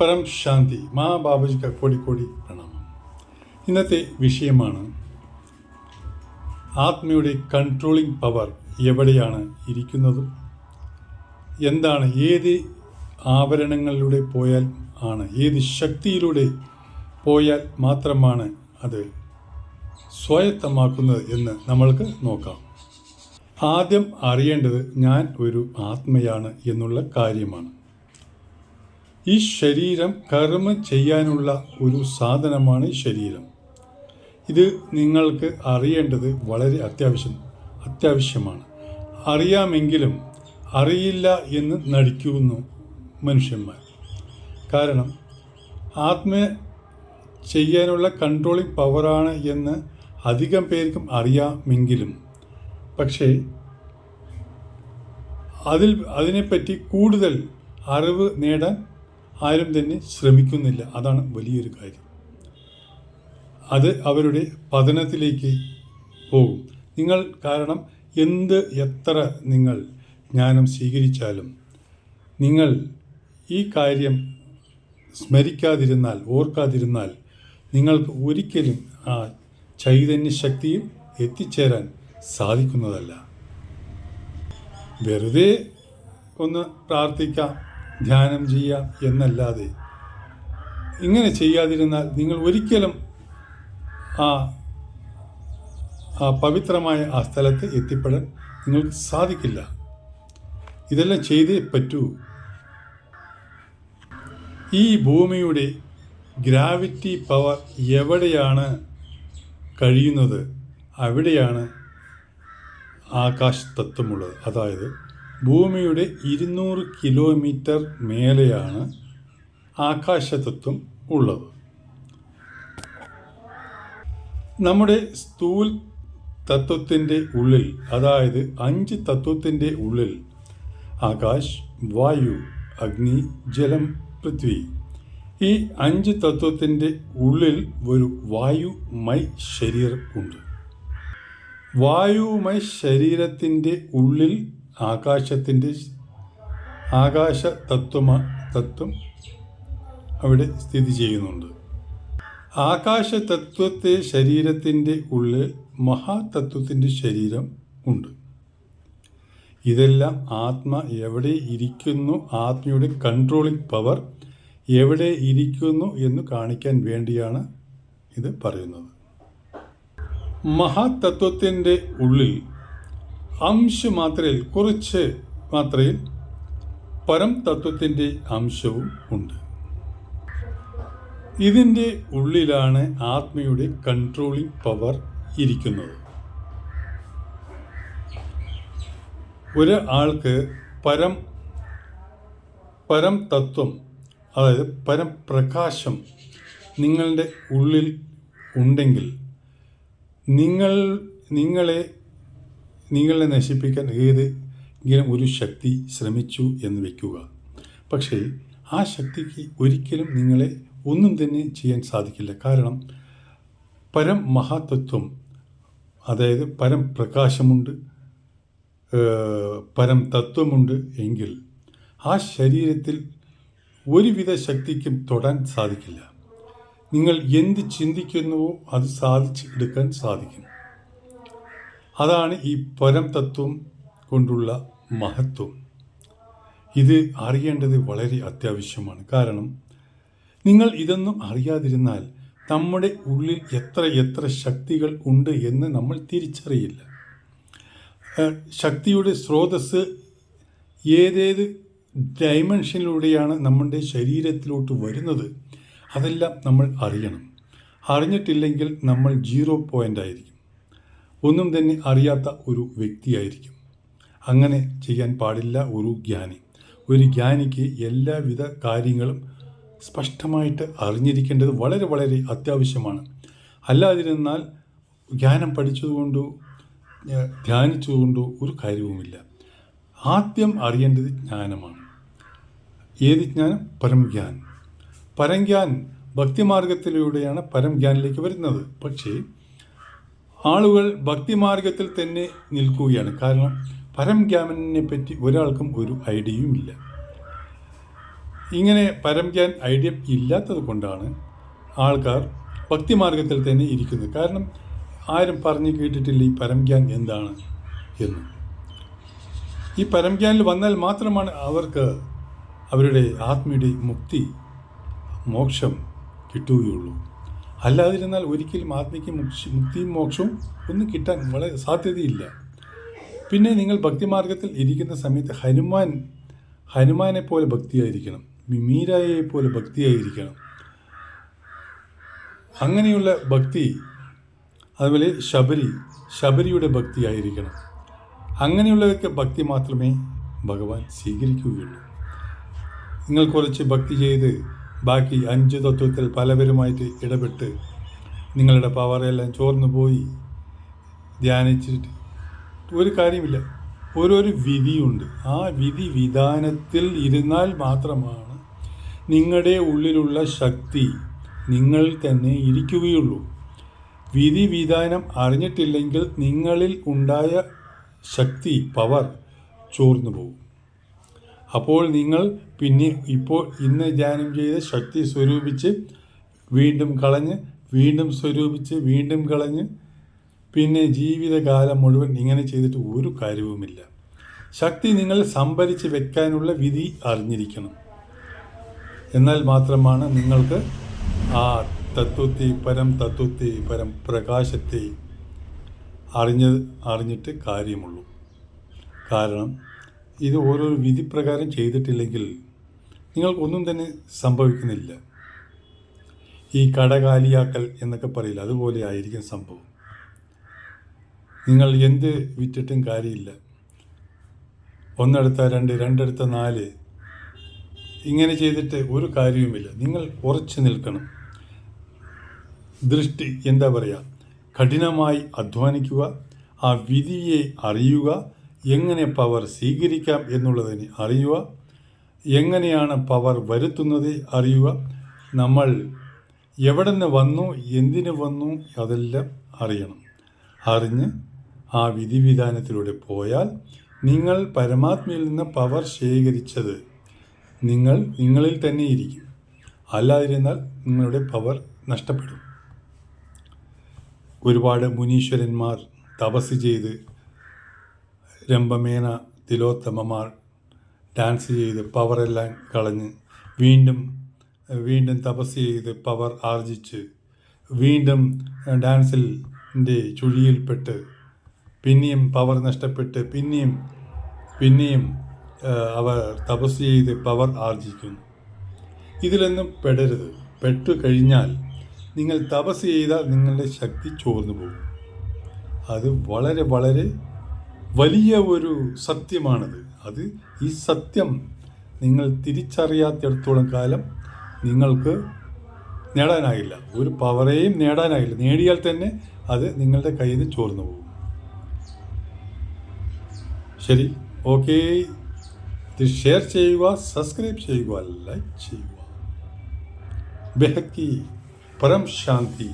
പരം ശാന്തി മാ ബാബുജിക്ക് കോടി കോടി പ്രണാമം. ഇന്നത്തെ വിഷയമാണ് ആത്മയുടെ കൺട്രോളിംഗ് പവർ എവിടെയാണ് ഇരിക്കുന്നതും? എന്താണ് ഏത് ആവരണങ്ങളിലൂടെ പോയാൽ ആണ് ഏത് ശക്തിയിലൂടെ പോയാൽ മാത്രമാണ് അത് സ്വായത്തമാക്കുന്നത് എന്ന് നമ്മൾക്ക് നോക്കാം. ആദ്യം അറിയേണ്ടത് ഞാൻ ഒരു ആത്മയാണ് എന്നുള്ള കാര്യമാണ്. ഈ ശരീരം കർമ്മം ചെയ്യാനുള്ള ഒരു സാധനമാണ് ഈ ശരീരം. ഇത് നിങ്ങൾക്ക് അറിയേണ്ടത് വളരെ അത്യാവശ്യം അത്യാവശ്യമാണ്. അറിയാമെങ്കിലും അറിയില്ല എന്ന് നടിക്കുന്നു മനുഷ്യന്മാർ. കാരണം ആത്മ ചെയ്യാനുള്ള കൺട്രോളിംഗ് പവറാണ് എന്ന് അധികം പേർക്കും അറിയാമെങ്കിലും പക്ഷേ അതിൽ അതിനെപ്പറ്റി കൂടുതൽ അറിവ് നേടാൻ ആരും തന്നെ ശ്രമിക്കുന്നില്ല. അതാണ് വലിയൊരു കാര്യം. അത് അവരുടെ പതനത്തിലേക്ക് പോകും. നിങ്ങൾ കാരണം എന്ത് എത്ര നിങ്ങൾ ജ്ഞാനം സ്വീകരിച്ചാലും നിങ്ങൾ ഈ കാര്യം സ്മരിക്കാതിരുന്നാൽ ഓർക്കാതിരുന്നാൽ നിങ്ങൾക്ക് ഒരിക്കലും ആ ചൈതന്യ ശക്തിയിൽ എത്തിച്ചേരാൻ സാധിക്കുന്നതല്ല. വെറുതെ ഒന്ന് പ്രാർത്ഥിക്കാം. ധ്യാനം ചെയ്യാം എന്നല്ലാതെ. ഇങ്ങനെ ചെയ്യാതിരുന്നാൽ നിങ്ങൾ ഒരിക്കലും ആ ആ പവിത്രമായ ആ സ്ഥലത്ത് എത്തിപ്പെടാൻ നിങ്ങൾക്ക് സാധിക്കില്ല. ഇതെല്ലാം ചെയ്തേ പറ്റൂ. ഈ ഭൂമിയുടെ ഗ്രാവിറ്റി പവർ എവിടെയാണ് കഴിയുന്നത്? അവിടെയാണ് ആകാശ തത്വമുള്ളത് അതായത് ഭൂമിയുടെ ഇരുന്നൂറ് കിലോമീറ്റർ മേലെയാണ് ആകാശതത്വം ഉള്ളത്. നമ്മുടെ സ്ഥൂൽ തത്വത്തിന്റെ ഉള്ളിൽ അതായത് അഞ്ച് തത്വത്തിന്റെ ഉള്ളിൽ ആകാശ് വായു അഗ്നി ജലം പൃഥ്വി. ഈ അഞ്ച് തത്വത്തിന്റെ ഉള്ളിൽ ഒരു വായുമൈ ശരീരം ഉണ്ട്. വായുമൈ ശരീരത്തിന്റെ ഉള്ളിൽ ആകാശത്തിന്റെ ആകാശ തത്വമ തത്വം അവിടെ സ്ഥിതി ചെയ്യുന്നുണ്ട്. ആകാശ തത്വത്തെ ശരീരത്തിന്റെ ഉള്ളിൽ മഹാതത്വത്തിന്റെ ശരീരം ഉണ്ട്. ഇതെല്ലാം ആത്മ എവിടെ ഇരിക്കുന്നു ആത്മയുടെ കൺട്രോളിംഗ് പവർ എവിടെ ഇരിക്കുന്നു എന്ന് കാണിക്കാൻ വേണ്ടിയാണ് ഇത് പറയുന്നത്. മഹാതത്വത്തിന്റെ ഉള്ളിൽ അംശമാത്രയിൽ കുറച്ച് മാത്രയിൽ പരം തത്വത്തിന്റെ അംശവും ഉണ്ട്. ഇതിന്റെ ഉള്ളിലാണ് ആത്മയുടെ കൺട്രോളിംഗ് പവർ ഇരിക്കുന്നത്. ഒരാൾക്ക് പരം പരം തത്വം അതായത് പരപ്രകാശം നിങ്ങളുടെ ഉള്ളിൽ ഉണ്ടെങ്കിൽ നിങ്ങൾ നിങ്ങളെ നിങ്ങളെ നശിപ്പിക്കാൻ ഏതെങ്കിലും ഒരു ശക്തി ശ്രമിച്ചു എന്ന് വയ്ക്കുക പക്ഷേ ആ ശക്തിക്ക് ഒരിക്കലും നിങ്ങളെ ഒന്നും തന്നെ ചെയ്യാൻ സാധിക്കില്ല. കാരണം പരം മഹാതത്വം അതായത് പരം പ്രകാശമുണ്ട് പരം തത്വമുണ്ട് എങ്കിൽ ആ ശരീരത്തിൽ ഒരുവിധ ശക്തിക്കും തൊടാൻ സാധിക്കില്ല. നിങ്ങൾ എന്ത് ചിന്തിക്കുന്നുവോ അത് സാധിച്ച് എടുക്കാൻ സാധിക്കും. അതാണ് ഈ പരം തത്വം കൊണ്ടുള്ള മഹത്വം. ഇത് അറിയേണ്ടത് വളരെ അത്യാവശ്യമാണ്. കാരണം നിങ്ങൾ ഇതൊന്നും അറിയാതിരുന്നാൽ നമ്മുടെ ഉള്ളിൽ എത്ര എത്ര ശക്തികൾ ഉണ്ട് എന്ന് നമ്മൾ തിരിച്ചറിയില്ല. ശക്തിയുടെ സ്രോതസ് ഏതേത് ഡയമെൻഷനിലൂടെയാണ് നമ്മുടെ ശരീരത്തിലോട്ട് വരുന്നത് അതെല്ലാം നമ്മൾ അറിയണം. അറിഞ്ഞിട്ടില്ലെങ്കിൽ നമ്മൾ ജീറോ പോയിന്റ് ആയിരിക്കും. ഒന്നും തന്നെ അറിയാത്ത ഒരു വ്യക്തിയായിരിക്കും. അങ്ങനെ ചെയ്യാൻ പാടില്ല ഒരു ജ്ഞാനി. ഒരു ജ്ഞാനിക്ക് എല്ലാവിധ കാര്യങ്ങളും സ്പഷ്ടമായിട്ട് അറിഞ്ഞിരിക്കേണ്ടത് വളരെ വളരെ അത്യാവശ്യമാണ്. അല്ലാതിരുന്നാൽ ജ്ഞാനം പഠിച്ചതുകൊണ്ടോ ധ്യാനിച്ചതുകൊണ്ടോ ഒരു കാര്യവുമില്ല. ആദ്യം അറിയേണ്ടത് ജ്ഞാനമാണ്. ഏത് ജ്ഞാനം? പരംജ്ഞാൻ പരംജ്ഞാൻ ഭക്തിമാർഗത്തിലൂടെയാണ് പരംജ്ഞാനിലേക്ക് വരുന്നത്. പക്ഷേ ആളുകൾ ഭക്തിമാർഗത്തിൽ തന്നെ നിൽക്കുകയാണ്. കാരണം പരംഗ്യാമനെ പറ്റി ഒരാൾക്കും ഒരു ഐഡിയയും ഇല്ല. ഇങ്ങനെ പരംഗ്യാൻ ഐഡിയ ഇല്ലാത്തത് കൊണ്ടാണ് ആൾക്കാർ ഭക്തിമാർഗത്തിൽ തന്നെ ഇരിക്കുന്നത്. കാരണം ആരും പറഞ്ഞു കേട്ടിട്ടില്ല ഈ പരംഗ്യാൻ എന്താണ് എന്ന്. ഈ പരംഗ്യാനിൽ വന്നാൽ മാത്രമാണ് അവർക്ക് അവരുടെ ആത്മീയുടെ മുക്തി മോക്ഷം കിട്ടുകയുള്ളൂ. അല്ലാതിരുന്നാൽ ഒരിക്കലും ആത്മയ്ക്ക് മുക്തി മുക്തിയും മോക്ഷവും ഒന്നും കിട്ടാൻ വളരെ സാധ്യതയില്ല. പിന്നെ നിങ്ങൾ ഭക്തിമാർഗത്തിൽ ഇരിക്കുന്ന സമയത്ത് ഹനുമാൻ ഹനുമാനെ പോലെ ഭക്തിയായിരിക്കണം. മിമീരായെ പോലെ ഭക്തിയായിരിക്കണം. അങ്ങനെയുള്ള ഭക്തി അതുപോലെ ശബരി ശബരിയുടെ ഭക്തിയായിരിക്കണം. അങ്ങനെയുള്ളതൊക്കെ ഭക്തി മാത്രമേ ഭഗവാൻ സ്വീകരിക്കുകയുള്ളൂ. നിങ്ങൾ കുറച്ച് ഭക്തി ചെയ്ത് ബാക്കി അഞ്ച് തത്വത്തിൽ പലവരുമായിട്ട് ഇടപെട്ട് നിങ്ങളുടെ പവറെല്ലാം ചോർന്നു പോയി. ധ്യാനിച്ചിട്ട് ഒരു കാര്യമില്ല. ഓരോരു വിധിയുണ്ട്. ആ വിധി വിധാനത്തിൽ ഇരുന്നാൽ മാത്രമാണ് നിങ്ങളുടെ ഉള്ളിലുള്ള ശക്തി നിങ്ങൾ തന്നെ ഇരിക്കുകയുള്ളൂ. വിധി വിധാനം അറിഞ്ഞിട്ടില്ലെങ്കിൽ നിങ്ങളിൽ ഉണ്ടായ ശക്തി പവർ ചോർന്നു പോകും. അപ്പോൾ നിങ്ങൾ പിന്നെ ഇപ്പോൾ ഇന്ന് ധ്യാനം ചെയ്ത് ശക്തി സ്വരൂപിച്ച് വീണ്ടും കളഞ്ഞ് വീണ്ടും സ്വരൂപിച്ച് വീണ്ടും കളഞ്ഞ് പിന്നെ ജീവിതകാലം മുഴുവൻ ഇങ്ങനെ ചെയ്തിട്ട് ഒരു കാര്യവുമില്ല. ശക്തി നിങ്ങൾ സംഭരിച്ച് വെക്കാനുള്ള വിധി അറിഞ്ഞിരിക്കണം. എന്നാൽ മാത്രമാണ് നിങ്ങൾക്ക് ആ തത്വത്തെ പരം തത്വത്തെ പരം പ്രകാശത്തെ അറിഞ്ഞ് അറിഞ്ഞിട്ട് കാര്യമുള്ളൂ. കാരണം ഇത് ഓരോരോ വിധിപ്രകാരം ചെയ്തിട്ടില്ലെങ്കിൽ നിങ്ങൾക്കൊന്നും തന്നെ സംഭവിക്കുന്നില്ല. ഈ കടകാലിയാക്കൽ എന്നൊക്കെ പറയില്ല. അതുപോലെ ആയിരിക്കും സംഭവം. നിങ്ങൾ എന്ത് വിറ്റിട്ടും കാര്യമില്ല. ഒന്നെടുത്ത രണ്ട് രണ്ടെടുത്ത നാല്. ഇങ്ങനെ ചെയ്തിട്ട് ഒരു കാര്യവുമില്ല. നിങ്ങൾ ഉറച്ചു നിൽക്കണം. ദൃഷ്ടി എന്താ പറയുക കഠിനമായി അധ്വാനിക്കുക ആ വിധിയെ അറിയുക എങ്ങനെ പവർ സ്വീകരിക്കാം എന്നുള്ളതിനെ അറിയുക. എങ്ങനെയാണ് പവർ വരുത്തുന്നത് അറിയുക. നമ്മൾ എവിടെ നിന്ന് വന്നു എന്തിനു വന്നു അതെല്ലാം അറിയണം. അറിഞ്ഞ് ആ വിധിവിധാനത്തിലൂടെ പോയാൽ നിങ്ങൾ പരമാത്മയിൽ നിന്ന് പവർ ശേഖരിച്ചത് നിങ്ങൾ നിങ്ങളിൽ തന്നെ ഇരിക്കും. അല്ലാതിരുന്നാൽ നിങ്ങളുടെ പവർ നഷ്ടപ്പെടും. ഒരുപാട് മുനീശ്വരന്മാർ തപസ് ചെയ്ത് രംഭമേന തിലോത്തമമാർ ഡാൻസ് ചെയ്ത് പവറെല്ലാം കളഞ്ഞ് വീണ്ടും വീണ്ടും തപസ് ചെയ്ത് പവർ ആർജിച്ച് വീണ്ടും ഡാൻസിന്റെ ചുഴിയിൽപ്പെട്ട് പിന്നെയും പവർ നഷ്ടപ്പെട്ട് പിന്നെയും പിന്നെയും അവർ തപസ് ചെയ്ത് പവർ ആർജിക്കുന്നു. ഇതിലൊന്നും പെടരുത്. പെട്ടു കഴിഞ്ഞാൽ നിങ്ങൾ തപസ് ചെയ്താൽ നിങ്ങളുടെ ശക്തി ചോർന്നു പോകും. അത് വളരെ വളരെ വലിയ ഒരു സത്യമാണത്. അത് ഈ സത്യം നിങ്ങൾ തിരിച്ചറിയാത്തിടത്തോളം കാലം നിങ്ങൾക്ക് നേടാനായില്ല. ഒരു പവറേയും നേടാനായില്ല. നേടിയാൽ തന്നെ അത് നിങ്ങളുടെ കയ്യിൽ നിന്ന് ചോർന്നു പോകും. ശരി. ഓക്കെ. ഇത് ഷെയർ ചെയ്യുക സബ്സ്ക്രൈബ് ചെയ്യുക ലൈക്ക് ചെയ്യുക. ബെഹക്കി. പരം ശാന്തി.